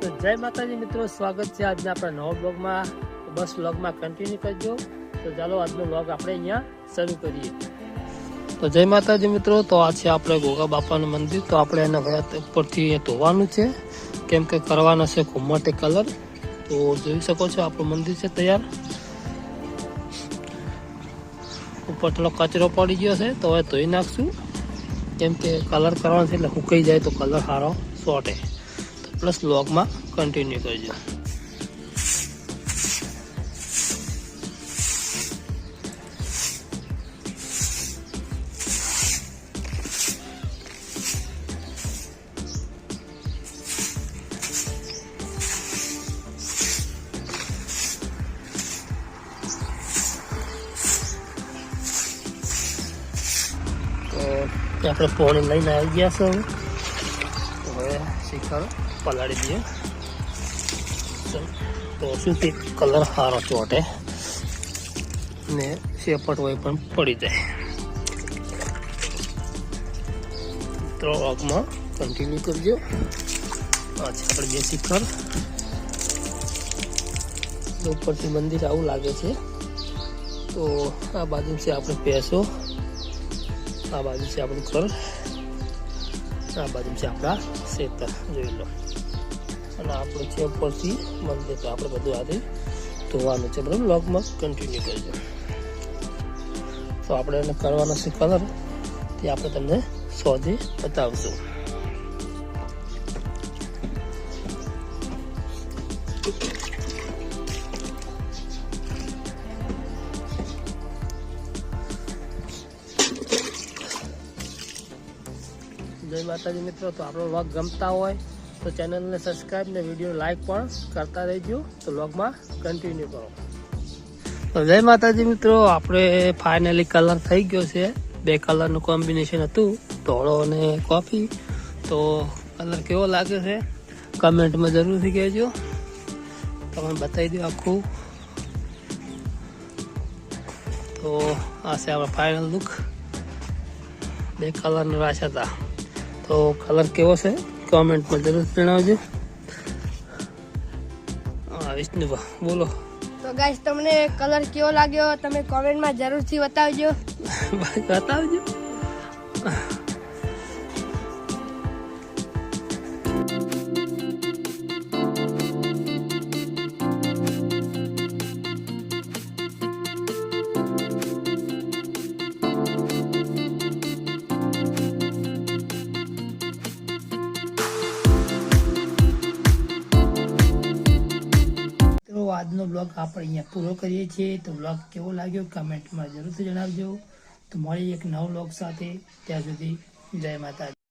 તો જય માતાજી મિત્રો, સ્વાગત છે આજના આપણા નવા બ્લોગમાં. બસ બ્લોગમાં કન્ટિન્યુ કરજો. તો ચાલો આજનો બ્લોગ આપણે અહીંયા શરૂ કરીએ. તો જય માતાજી મિત્રો, તો આ છે આપણે ગોગા બાપાનું મંદિર. તો આપણે એને ગયા ઉપરથી ધોવાનું છે. કેમ કે કરવાનો છે ઘુમ્મટે કલર. તો જોઈ શકો છો આપણું મંદિર છે તૈયાર. ઉપર થોડો કચરો પડી ગયો છે, તો હવે ધોઈ નાખશું. કેમ કે કલર કરવાનો છે એટલે સુકાઈ જાય તો કલર સારો સોટે. પ્લસ લોગમાં કન્ટિન્યુ કરજો. આપણે પોણી લઈને આવી ગયા છે હવે. શિખર પલાળી દઈએ તો શું તે કલર સારો ચોટે ને શેપટ હોય પણ પડી જાય તો આગમાં કન્ટિન્યુ કરજો આ છે આપણે બે શિખર ઉપરથી મંદિર આવું લાગે છે તો આ બાજુ છે આપણે પેસો આ બાજુ છે આપણું ઘર આ બાજુ છે આપણા ખેતર જોઈ લો અને આપણું છે ઉપરથી મંદિર, તો આપણે બધું આજે ધોવાનું છે. બરાબર? લોગમાં કન્ટિન્યુ કરજો. તો આપણે એને કરવાનો છે કલર તે આપણે તમને શોધી બતાવશું. જય માતાજી મિત્રો, તો આપણો વ્લોગ ગમતા હોય તો ચેનલને સબસ્ક્રાઈબ ને વીડિયો લાઇક પણ કરતા રહેજો. તો વ્લોગમાં કન્ટિન્યુ કરો. તો જય માતાજી મિત્રો, આપણે ફાઇનલી કલર થઈ ગયો છે. બે કલરનું કોમ્બિનેશન હતું, ધોળો અને કોફી. તો કલર કેવો લાગે છે? કમેન્ટમાં જરૂરથી કહેજો. તમને બતાવી દઉં આખું. તો આ છે આપણો ફાઇનલ લુક બે કલરનો રાશ હતા તો કલર કેવો છે? કોમેન્ટમાં જરૂર જણાવજો. વિષ્ણુભા બોલો. તો ગાઈસ તમને કલર કેવો લાગ્યો? તમે કોમેન્ટમાં જરૂરથી બતાવજો. બતાવજો. તો આજનો બ્લોગ આપણે અહીંયા પૂરો કરીએ છીએ. તો બ્લોગ કેવો લાગ્યો કમેન્ટમાં જરૂરથી જણાવજો. તો મળી એક નવો બ્લોગ સાથે. ત્યાં સુધી જય માતાજી.